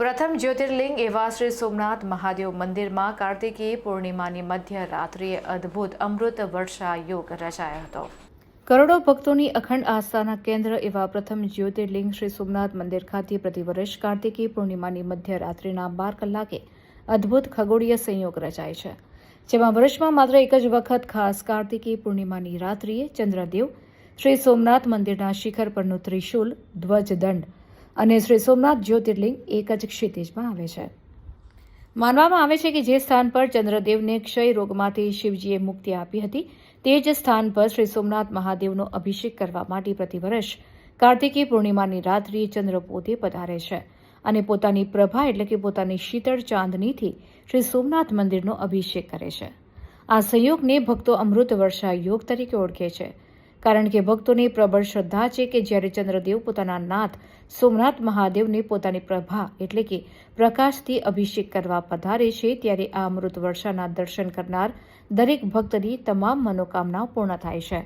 પ્રથમ જ્યોતિર્લિંગ એવા શ્રી સોમનાથ મહાદેવ મંદિરમાં કાર્તિકી પૂર્ણિમાની મધ્યરાત્રિએ અદ્ભુત અમૃત વર્ષા યોગ રચાયો હતો. કરોડો ભક્તોની અખંડ આસ્થાના કેન્દ્ર એવા પ્રથમ જ્યોતિર્લિંગ શ્રી સોમનાથ મંદિર ખાતે પ્રતિવર્ષ કાર્તિકી પૂર્ણિમાની મધ્યરાત્રિના બાર કલાકે અદ્ભુત ખગોળીય સંયોગ રચાય છે. જેમાં વર્ષમાં માત્ર એક જ વખત ખાસ કાર્તિકી પૂર્ણિમાની રાત્રિએ ચંદ્રદેવ શ્રી સોમનાથ મંદિરના શિખર પરનું ત્રિશુલ, ધ્વજદંડ અને શ્રી સોમનાથ જ્યોતિર્લિંગ એક જ ક્ષિતિજમાં આવે છે. માનવામાં આવે છે કે જે સ્થાન પર ચંદ્રદેવને ક્ષય રોગમાંથી શિવજીએ મુક્તિ આપી હતી, તે જ સ્થાન પર શ્રી સોમનાથ મહાદેવનો અભિષેક કરવા માટે પ્રતિવર્ષ કાર્તિકી પૂર્ણિમાની રાત્રિએ ચંદ્ર પોતે પધારે છે અને પોતાની પ્રભા એટલે કે પોતાની શીતળ ચાંદનીથી શ્રી સોમનાથ મંદિરનો અભિષેક કરે છે. આ સંયોગને ભક્તો અમૃત વર્ષા યોગ તરીકે ઓળખે છે. કારણ કે ભક્તોની પ્રબળ શ્રદ્ધા છે કે જ્યારે ચંદ્રદેવ પોતાના નાથ સોમનાથ મહાદેવને પોતાની પ્રભા એટલે કે પ્રકાશથી અભિષેક કરવા પધારે છે, ત્યારે આ અમૃત વર્ષાના દર્શન કરનાર દરેક ભક્તની તમામ મનોકામના પૂર્ણ થાય છે.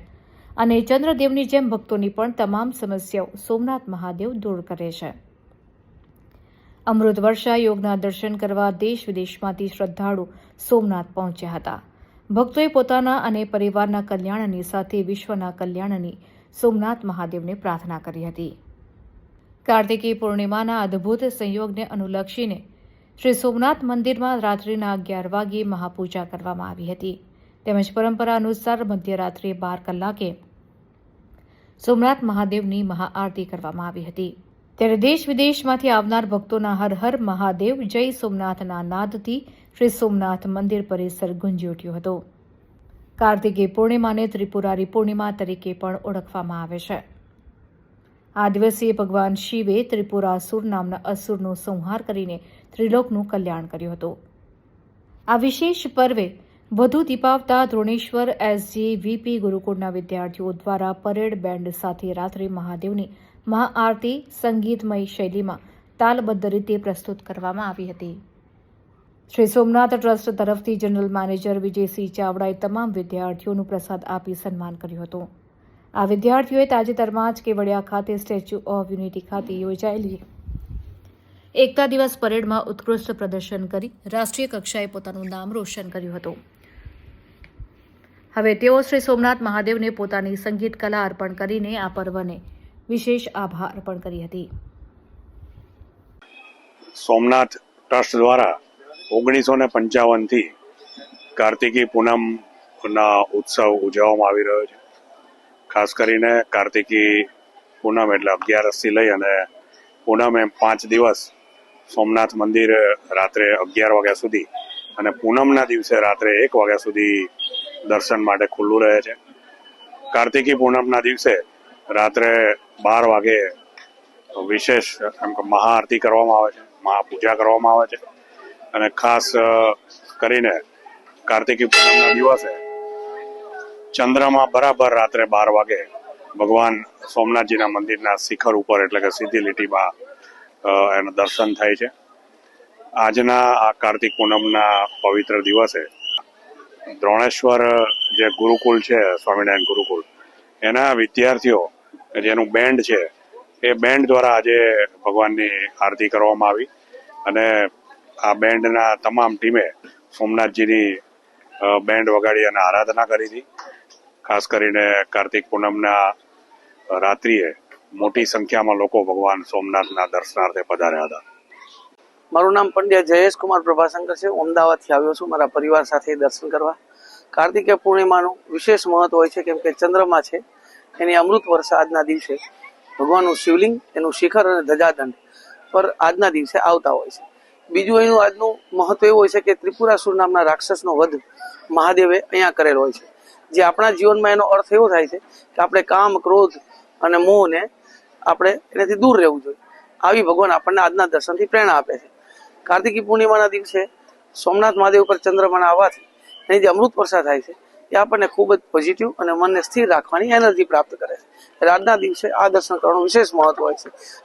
અને ચંદ્રદેવની જેમ ભક્તોની પણ તમામ સમસ્યાઓ સોમનાથ મહાદેવ દૂર કરે છે. અમૃત વર્ષા યોગના દર્શન કરવા દેશ વિદેશમાંથી શ્રદ્ધાળુ સોમનાથ પહોંચ્યા હતા. ભક્તોએ પોતાના અને પરિવારના કલ્યાણની સાથે વિશ્વના કલ્યાણની સોમનાથ મહાદેવને પ્રાર્થના કરી હતી. કાર્તિકી પૂર્ણિમાના અદ્ભુત સંયોગને અનુલક્ષીને શ્રી સોમનાથ મંદિરમાં રાત્રિના અગિયાર વાગ્યે મહાપૂજા કરવામાં આવી હતી. તેમજ પરંપરા અનુસાર મધ્યરાત્રે બાર કલાકે સોમનાથ મહાદેવની મહાઆરતી કરવામાં આવી હતી. ત્યારે દેશ વિદેશમાંથી આવનાર ભક્તોના હર હર મહાદેવ, જય સોમનાથના નાદથી શ્રી સોમનાથ મંદિર પરિસર ગુંજી ઉઠ્યો હતો. કાર્તિકે પૂર્ણિમાને ત્રિપુરારી પૂર્ણિમા તરીકે પણ ઓળખવામાં આવે છે. આ દિવસે ભગવાન શિવે ત્રિપુરાસુર નામના અસુરનો સંહાર કરીને ત્રિલોકનું કલ્યાણ કર્યું હતું. આ વિશેષ પર્વે વધુ દીપાવતા ધ્રોણેશ્વર એસજી વીપી ગુરુકુળના વિદ્યાર્થીઓ દ્વારા પરેડ બેન્ડ સાથે રાત્રે મહાદેવની મહાઆરતી સંગીતમય શૈલીમાં તાલબદ્ધ રીતે પ્રસ્તુત કરવામાં આવી હતી. શ્રી સોમનાથ ટ્રસ્ટ તરફથી જનરલ મેનેજર વિજયસિંહ ચાવડાએ તમામ વિદ્યાર્થીઓનું પ્રસાદ આપી સન્માન કર્યું હતું. આ વિદ્યાર્થીઓએ તાજેતરમાં જ કેવડિયા ખાતે સ્ટેચ્યુ ઓફ યુનિટી ખાતે યોજાયેલી એકતા દિવસ પરેડમાં ઉત્કૃષ્ટ પ્રદર્શન કરી રાષ્ટ્રીય કક્ષાએ પોતાનું નામ રોશન કર્યું હતું. હવે તેઓ શ્રી સોમનાથ મહાદેવને પોતાની સંગીત કલા અર્પણ કરીને આ પર્વને વિશેષ આભાર અર્પણ કરી હતી. સોમનાથ ટ્રસ્ટ દ્વારા ઓગણીસો ને પંચાવનથી કાર્તિકી પૂનમના ઉત્સવ ઉજવવામાં આવી રહ્યો છે. ખાસ કરીને કાર્તિકી પૂનમ એટલે અગિયારસથી લઈ અને પૂનમ એમ પાંચ દિવસ સોમનાથ મંદિર રાત્રે અગિયાર વાગ્યા સુધી અને પૂનમના દિવસે રાત્રે એક વાગ્યા સુધી દર્શન માટે ખુલ્લું રહે છે. કાર્તિકી પૂનમના દિવસે રાત્રે બાર વાગે વિશેષ એમ કે મહાઆરતી કરવામાં આવે છે, મહાપૂજા કરવામાં આવે છે. અને ખાસ કરીને કાર્તિકી પૂનમના દિવસે ચંદ્રમાં બરાબર રાત્રે બાર વાગે ભગવાન સોમનાથજીના મંદિરના શિખર ઉપર, એટલે કે સીધી લીટીમાં એનું દર્શન થાય છે. આજના આ કાર્તિક પૂનમના પવિત્ર દિવસે દ્રોણેશ્વર જે ગુરુકુળ છે, સ્વામિનારાયણ ગુરુકુળ એના વિદ્યાર્થીઓ જેનું બેન્ડ છે. એ બેન્ડ દ્વારા આજે ભગવાનની આરતી કરવામાં આવી અને આ બેન્ડના તમામ ટીમે સોમનાથજીની બેન્ડ વગાડી અને આરાધના કરી હતી. ખાસ કરીને કાર્તિક પૂનમના રાત્રિએ મોટી સંખ્યામાં લોકો ભગવાન સોમનાથના દર્શનાર્થે પધાર્યા હતા. મારું નામ પંડ્યા જયેશ કુમાર પ્રભાશંકર છે. અમદાવાદથી આવ્યો છું. મારા પરિવાર સાથે દર્શન કરવા. કાર્તિકે પૂર્ણિમાનું વિશેષ મહત્વ હોય છે, કેમ કે ચંદ્રમા છે. એની અમૃત વર્ષા આજના દિવસે. ભગવાનનું શિવલિંગ, એનું શિખર અને ધજાદંડ. પર આજના દિવસે આવતા હોય છે. બીજું એનું આજનું મહત્વ એવું હોય છે કે ત્રિપુરાસુર નામના રાક્ષસનો વધ મહાદેવે અહીંયા કરેલો હોય છે. જે આપણા જીવનમાં એનો અર્થ એવો થાય છે કે આપણે કામ, ક્રોધ અને મોહને આપણે એનાથી દૂર રહેવું જોઈએ. આવી ભગવાન આપણને આજના દર્શનથી પ્રેરણા આપે છે. કાર્તિકી પૂર્ણિમાના દિવસે સોમનાથ મહાદેવ પર ચંદ્રમાના આવવાથી એની જે અમૃત વર્ષા થાય છે એ આપણને ખૂબ જ પોઝિટિવ અને મનને સ્થિર રાખવાની એનર્જી પ્રાપ્ત કરે છે. આજના દિવસે આ દર્શન કરવાનું વિશેષ મહત્વ હોય છે.